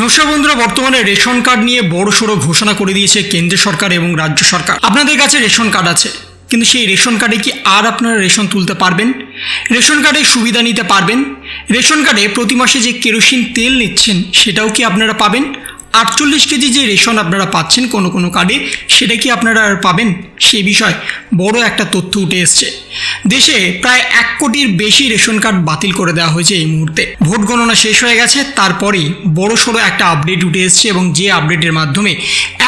নমস্কার বন্ধুরা, বর্তমানে রেশন কার্ড নিয়ে বড় সড়ো ঘোষণা করে দিয়েছে কেন্দ্র সরকার এবং রাজ্য সরকার। আপনাদের কাছে রেশন কার্ড আছে, কিন্তু সেই রেশন কার্ডে কি আর আপনারা রেশন তুলতে পারবেন? রেশন কার্ডে সুবিধা নিতে পারবেন। রেশন কার্ডে প্রতি মাসে যে কেরোসিন তেল নিচ্ছেন, সেটাও কি আপনারা পাবেন? আটচল্লিশ কেজি যে রেশন আপনারা পাচ্ছেন কোনো কোনো কার্ডে, সেটা কি আপনারা আর পাবেন? সে বিষয় বড় একটা তথ্য উঠে এসছে। দেশে প্রায় এক কোটির বেশি রেশন কার্ড বাতিল করে দেওয়া হয়েছে এই মুহূর্তে। ভোট গণনা শেষ হয়ে গেছে, তারপরেই বড় সড়ো একটা আপডেট উঠে এসছে এবং যে আপডেটের মাধ্যমে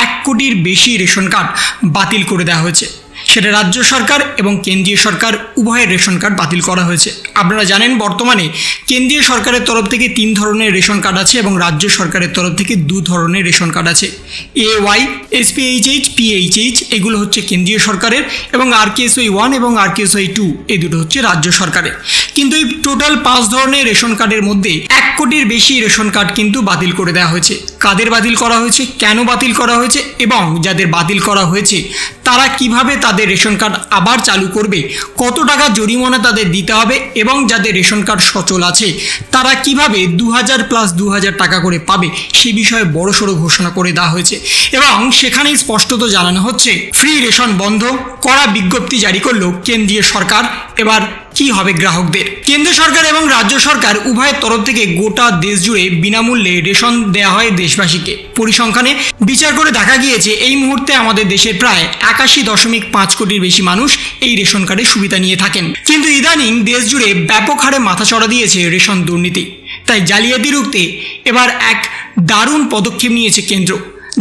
এক কোটির বেশি রেশন কার্ড বাতিল করে দেওয়া হয়েছে। সেটা রাজ্য সরকার এবং কেন্দ্রীয় সরকার, উভয়ের রেশন কার্ড বাতিল করা হয়েছে। আপনারা জানেন, বর্তমানে কেন্দ্রীয় সরকারের তরফ থেকে তিন ধরনের রেশন কার্ড আছে এবং রাজ্য সরকারের তরফ থেকে দু ধরনের রেশন কার্ড আছে। এ ওয়াই এসপিএইচএইচ পিএইচএইচ এগুলো হচ্ছে কেন্দ্রীয় সরকারের এবং আর কেএসওয়াই ওয়ান এবং আর কেএসওয়াই টু এই দুটো হচ্ছে রাজ্য সরকারের। কিন্তু এই টোটাল পাঁচ ধরনের রেশন কার্ডের মধ্যে এক কোটির বেশি রেশন কার্ড কিন্তু বাতিল করে দেওয়া হয়েছে। কাদের বাতিল করা হয়েছে, কেন বাতিল করা হয়েছে এবং যাদের বাতিল করা হয়েছে, তারা কীভাবে তাদের রেশন কার্ড আবার চালু করবে, কত টাকা জরিমানা তাদের দিতে হবে এবং যাদের রেশন কার্ড সচল আছে, তারা কীভাবে দু হাজার প্লাস দু হাজার টাকা করে পাবে, সে বিষয়ে বড়সড় ঘোষণা করে দেওয়া হয়েছে। এবং সেখানেই স্পষ্টত জানানো হচ্ছে ফ্রি রেশন বন্ধ করা বিজ্ঞপ্তি জারি করল কেন্দ্রীয় সরকার। এবার কি হবে গ্রাহকদের? কেন্দ্র সরকার এবং রাজ্য সরকার উভয়ের তরফ থেকে গোটা দেশ জুড়ে বিনামূল্যে রেশন দেওয়া হয় দেশবাসীকে। পরিসংখ্যানে বিচার করে দেখা গিয়েছে, এই মুহূর্তে আমাদের দেশের প্রায় একাশি দশমিক পাঁচ কোটির বেশি মানুষ এই রেশন কার্ডের সুবিধা নিয়ে থাকেন। কিন্তু ইদানিং দেশ জুড়ে ব্যাপক হারে মাথাচড়া দিয়েছে রেশন দুর্নীতি। তাই জালিয়াতি রুখতে এবার এক দারুণ পদক্ষেপ নিয়েছে কেন্দ্র।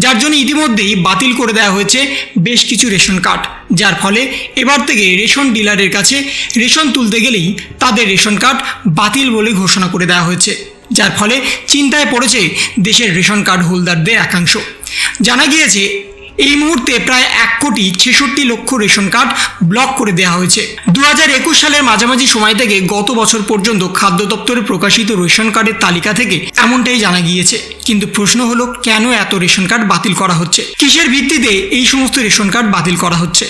যার জন্য ইতিমধ্যেই বাতিল করে দেওয়া হয়েছে বেশ কিছু রেশন কার্ড, যার ফলে এবার থেকে রেশন ডিলারের কাছে রেশন তুলতে গেলেই তাদের রেশন কার্ড বাতিল বলে ঘোষণা করে দেওয়া হয়েছে, যার ফলে চিন্তায় পড়েছে দেশের রেশন কার্ড হোল্ডারদের একাংশ। জানা গিয়েছে এই মুহূর্তে প্রায় এক কোটি ছেষট্টি লক্ষ রেশন কার্ড ব্লক করে দেওয়া হয়েছে। দু হাজার একুশ সালের মাঝামাঝি সময় থেকে গত বছর পর্যন্ত খাদ্য দপ্তরে প্রকাশিত রেশন কার্ডের তালিকা থেকে এমনটাই জানা গিয়েছে। কিন্তু প্রশ্ন হলো, কেন এত রেশন কার্ড বাতিল করা হচ্ছে? কিসের ভিত্তিতে এই সমস্ত রেশন কার্ড বাতিল করা হচ্ছে?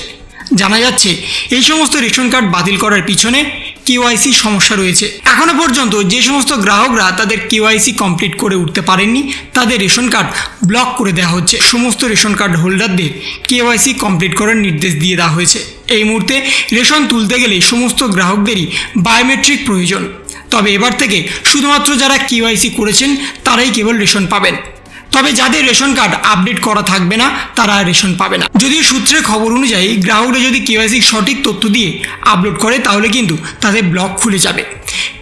জানা যাচ্ছে, এই সমস্ত রেশন কার্ড বাতিল করার পিছনে কেওয়াইসি সমস্যা রয়েছে। এখনও পর্যন্ত যে সমস্ত গ্রাহকরা তাদের কেওয়াইসি কমপ্লিট করে উঠতে পারেননি, তাদের রেশন কার্ড ব্লক করে দেওয়া হচ্ছে। সমস্ত রেশন কার্ড হোল্ডারদের কেওয়াইসি কমপ্লিট করার নির্দেশ দিয়ে দেওয়া হয়েছে। এই মুহূর্তে রেশন তুলতে গেলে সমস্ত গ্রাহকদেরই বায়োমেট্রিক প্রয়োজন। তবে এবার থেকে শুধুমাত্র যারা কেওয়াইসি করেছেন, তারাই কেবল রেশন পাবেন। তবে যাদের রেশন কার্ড আপডেট করা থাকবে না, তারা রেশন পাবে না। যদিও সূত্রে খবর অনুযায়ী গ্রাহকরা যদি কেওয়াইসি সঠিক তথ্য দিয়ে আপলোড করে, তাহলে কিন্তু তাদের ব্লক খুলে যাবে।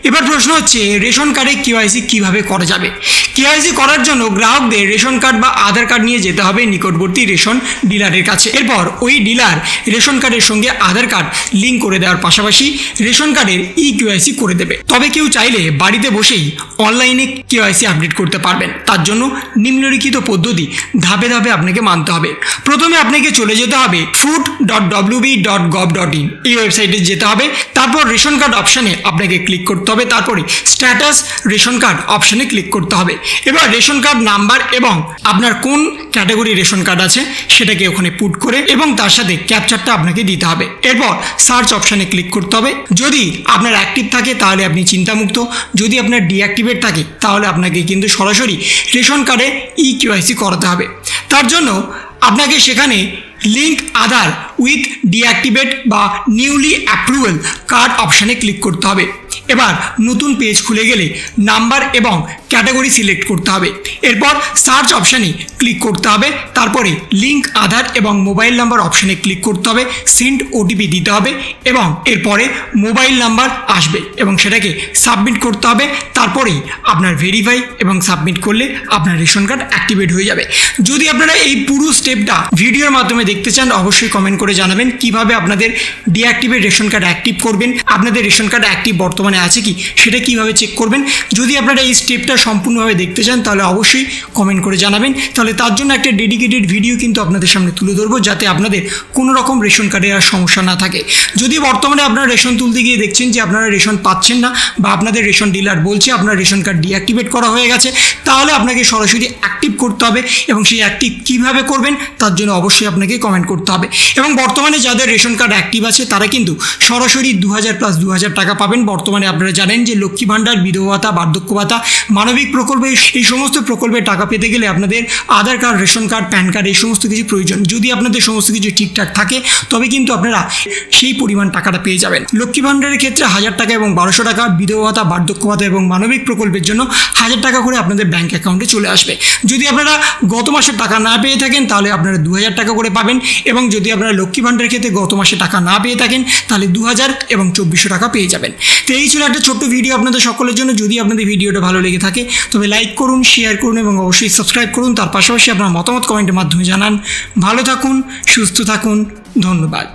এবার প্রশ্ন হচ্ছে, রেশন কার্ডে কেওয়াইসি কীভাবে করা যাবে? কেওয়াইসি করার জন্য গ্রাহকদের রেশন কার্ড বা আধার কার্ড নিয়ে যেতে হবে নিকটবর্তী রেশন ডিলারের কাছে। এরপর ওই ডিলার রেশন কার্ডের সঙ্গে আধার কার্ড লিঙ্ক করে দেওয়ার পাশাপাশি রেশন কার্ডের ই কেওয়াইসি করে দেবে। তবে কেউ চাইলে বাড়িতে বসেই অনলাইনে কেওয়াইসি আপডেট করতে পারবেন। তার জন্য নিম্নলিখিত পদ্ধতি ধাপে ধাপে আপনাকে মানতে হবে। প্রথমে আপনাকে চলে যেতে হবে food dot WB dot gov dot in এই ওয়েবসাইটে যেতে হবে। তারপর রেশন কার্ড অপশানে আপনাকে ক্লিক করতে হবে তারপরে স্ট্যাটাস রেশন কার্ড অপশানে ক্লিক করতে হবে। এবার রেশন কার্ড নাম্বার এবং আপনার কোন ক্যাটাগরি রেশন কার্ড আছে সেটাকে ওখানে পুট করে এবং তার সাথে ক্যাপচারটা আপনাকে দিতে হবে। এরপর সার্চ অপশানে ক্লিক করতে হবে। যদি আপনার অ্যাক্টিভ থাকে তাহলে আপনি চিন্তামুক্ত। যদি আপনার ডিঅ্যাক্টিভেট থাকে তাহলে আপনাকে কিন্তু সরাসরি রেশন কার্ডে ই কেওয়াইসি করাতে হবে। তার জন্য আপনাকে সেখানে লিঙ্ক আধার উইথ ডিঅ্যাক্টিভেট বা নিউলি অ্যাপ্রুভেল কার্ড অপশানে ক্লিক করতে হবে। এবার নতুন পেজ খুলে গেলে নাম্বার এবং ক্যাটাগরি সিলেক্ট করতে হবে। এরপর সার্চ অপশানে ক্লিক করতে হবে। তারপরে লিঙ্ক আধার এবং মোবাইল নাম্বার অপশানে ক্লিক করতে হবে। সেন্ড ওটিপি দিতে হবে এবং এরপরে মোবাইল নাম্বার আসবে এবং সেটাকে সাবমিট করতে হবে। তারপরেই আপনার ভেরিফাই এবং সাবমিট করলে আপনার রেশন কার্ড অ্যাক্টিভেট হয়ে যাবে। যদি আপনারা এই পুরো স্টেপটা ভিডিওর মাধ্যমে দেখতে চান, অবশ্যই কমেন্ট করে জানাবেন কীভাবে আপনাদের ডিঅ্যাক্টিভেট রেশন কার্ড অ্যাক্টিভ করবেন। আপনাদের রেশন কার্ড অ্যাক্টিভ বর্তমানে আছে কি? সেটা কীভাবে চেক করবেন? যদি আপনারা এই স্টেপটা সম্পূর্ণভাবে দেখতে চান, তাহলে অবশ্যই কমেন্ট করে জানাবেন। তাহলে তার জন্য একটা ডেডিকেটেড ভিডিও কিন্তু আপনাদের সামনে তুলে ধরবো, যাতে আপনাদের কোনো রকম রেশন কার্ডের আর সমস্যা না থাকে। যদি বর্তমানে আপনারা রেশন তুলতে গিয়ে দেখছেন যে আপনারা রেশন পাচ্ছেন না, বা আপনাদের রেশন ডিলার বলছে আপনার রেশন কার্ড ডিঅ্যাক্টিভেট করা হয়ে গেছে তাহলে আপনাকে সরাসরি অ্যাক্টিভ করতে হবে এবং সেই অ্যাক্টিভ কীভাবে করবেন তার জন্য অবশ্যই আপনাকে কমেন্ট করতে হবে। এবং বর্তমানে যাদের রেশন কার্ড অ্যাক্টিভ আছে, তারা কিন্তু সরাসরি দু হাজার প্লাস দু হাজার টাকা পাবেন। বর্তমানে আপনারা জানেন যে লক্ষ্মী ভাণ্ডার বিধবা ভাতা বার্ধক্য ভাতা, মানবিক প্রকল্পে এই সমস্ত প্রকল্পে টাকা পেতে গেলে আপনাদের Aadhaar card ration card PAN card এই সমস্ত কিছু প্রয়োজন। যদি আপনাদের সমস্ত কিছু ঠিকঠাক থাকে, তবে কিন্তু আপনারা সেই পরিমাণ টাকাটা পেয়ে যাবেন। লক্ষ্মী ভাণ্ডারের ক্ষেত্রে হাজার টাকা এবং বারোশো টাকা বিধবা ভাতা বার্ধক্য ভাতা এবং মানবিক প্রকল্পের জন্য হাজার টাকা করে আপনাদের ব্যাংক অ্যাকাউন্টে চলে আসবে। যদি আপনারা গত মাসের টাকা না পেয়ে থাকেন, তাহলে আপনারা দু হাজার টাকা করে পাবেন এবং যদি আপনারা লক্ষ্মী ভাণ্ডারের ক্ষেত্রে গত মাসে টাকা না পেয়ে থাকেন, তাহলে দু হাজার এবং চব্বিশশো টাকা পেয়ে যাবেন। তো এই ছিল একটা ছোট্ট ভিডিও আপনাদের সকলের জন্য। যদি আপনাদের ভিডিওটা ভালো লেগে থাকে, তবে লাইক করুন শেয়ার করুন এবং অবশ্যই সাবস্ক্রাইব করুন। তার পাশাপাশি আপনার মতামত কমেন্টের মাধ্যমে জানান। ভালো থাকুন, সুস্থ থাকুন। ধন্যবাদ।